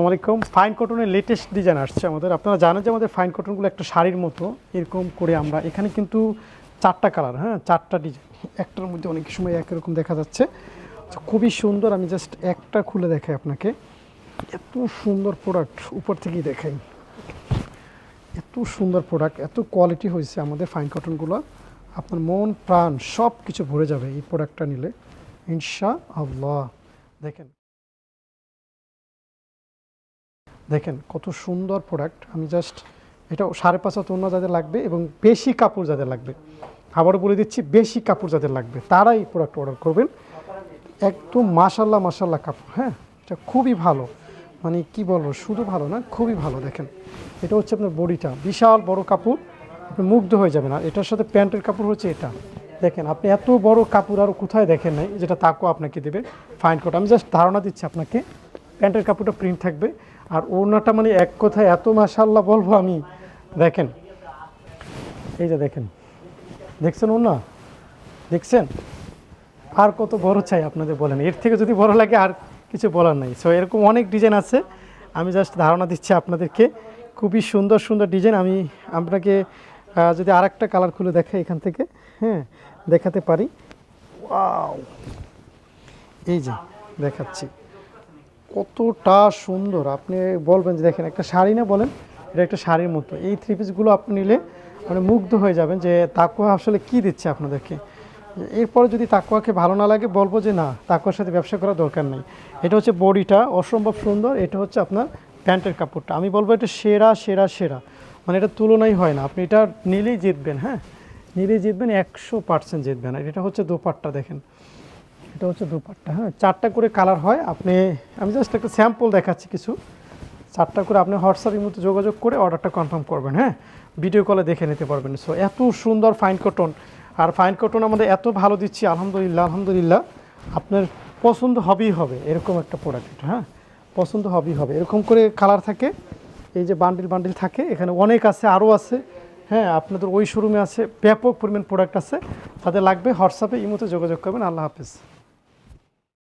আলাইকুম। ফাইন কটনের latest design আসছে আমাদের। আপনারা জানেন যে আমাদের ফাইন কটনগুলো একটা শাড়ির মতো, এরকম করে আমরা এখানে কিন্তু চারটা কালার হ্যাঁ চারটা ডিজাইন একটার মধ্যে অনেক সময় একরকম দেখা যাচ্ছে। খুবই সুন্দর, আমি জাস্ট একটা খুলে দেখাই আপনাকে। এত সুন্দর প্রোডাক্ট উপর থেকেই দেখাই এত সুন্দর প্রোডাক্ট এত কোয়ালিটি হয়েছে আমাদের ফাইন কটনগুলো আপনার মন, প্রাণ সব কিছু ভরে যাবে এই প্রোডাক্টটা নিলে। ইনশা আল্লাহ দেখেন। দেখেন, কত সুন্দর প্রোডাক্ট আমি জাস্ট এটা সাড়ে পাঁচ হাত অন্য যাদের লাগবে এবং বেশি কাপড় যাদের লাগবে। আবারও বলে দিচ্ছি, বেশি কাপড় যাদের লাগবে, তারাই প্রোডাক্ট অর্ডার করবেন। একদম মাশাল্লাহ মাশাল্লাহ কাপড় হ্যাঁ? এটা খুবই ভালো। মানে কি বলব, শুধু ভালো না, খুবই ভালো, দেখেন। এটা হচ্ছে আপনার বডিটা, বিশাল বড় কাপড়, আপনি মুগ্ধ হয়ে যাবেন। আর এটার সাথে প্যান্টের কাপড় হচ্ছে এটা। দেখেন, আপনি এত বড় কাপড় আর কোথায় দেখেন নাই, যেটা তাকও আপনাকে দেবে। ফাইন কোট আমি জাস্ট ধারণা দিচ্ছি আপনাকে প্যান্টের কাপড়টা প্রিন্ট থাকবে। আর ওড়নাটা মানে এক কথায় এত মাশাল্লাহ বলব আমি। দেখেন। এই যে দেখেন। দেখছেন ওড়না? দেখছেন? আর কত বড় চাই আপনাদের বলেন। এর থেকে যদি বড় লাগে আর কিছু বলার নাই। সো এরকম অনেক ডিজাইন আছে। আমি জাস্ট ধারণা দিচ্ছি আপনাদেরকে। খুবই সুন্দর সুন্দর ডিজাইন আমি আপনাকে যদি আর একটা কালার খুলে দেখাই এখান থেকে হ্যাঁ দেখাতে পারি। এই যে, দেখাচ্ছি। কতটা সুন্দর। আপনি বলবেন যে দেখেন, একটা শাড়ি না বলেন, এটা একটা শাড়ির মতো। এই থ্রি পিসগুলো আপনি নিলে মানে মুগ্ধ হয়ে যাবেন যে তাকুয়া আসলে কি দিচ্ছে আপনাদেরকে। এরপরে যদি তাকুয়াকে ভালো না লাগে, বলব যে না তাকুয়ার সাথে ব্যবসা করার দরকার নেই। এটা হচ্ছে বডিটা অসম্ভব সুন্দর, এটা হচ্ছে আপনার প্যান্টের কাপড়টা। আমি বলব এটা সেরা সেরা সেরা। মানে এটা তুলনাই হয় না। আপনি এটা নিলেই জিতবেন হ্যাঁ? নিলেই জিতবেন, একশো পার্সেন্ট জিতবেন। আর এটা হচ্ছে দোপাট্টা, দেখেন। এটা হচ্ছে দুপাট্টা হ্যাঁ? চারটা করে কালার হয়, আপনি, আমি জাস্ট একটা স্যাম্পল দেখাচ্ছি কিছু। চারটা করে আপনি হোয়াটসঅ্যাপের মতো যোগাযোগ করে অর্ডারটা কনফার্ম করবেন হ্যাঁ? ভিডিও কলে দেখে নিতে পারবেন। সো এত সুন্দর ফাইন কটন আর ফাইন কটন আমাদের এত ভালো দিচ্ছি, আলহামদুলিল্লাহ আলহামদুলিল্লাহ। আপনার পছন্দ হবেই হবে, এরকম একটা প্রোডাক্ট হ্যাঁ? পছন্দ হবেই হবে। এরকম করে কালার থাকে, এই যে বান্ডিল বান্ডিল থাকে, এখানে অনেক আছে আরও আছে। হ্যাঁ আপনাদের ওই শোরুমে আছে, ব্যাপক পরিমাণ প্রোডাক্ট আছে। তাদের লাগবে, হোয়াটসঅ্যাপে ইমোতে যোগাযোগ করবেন। আল্লাহ হাফেজ।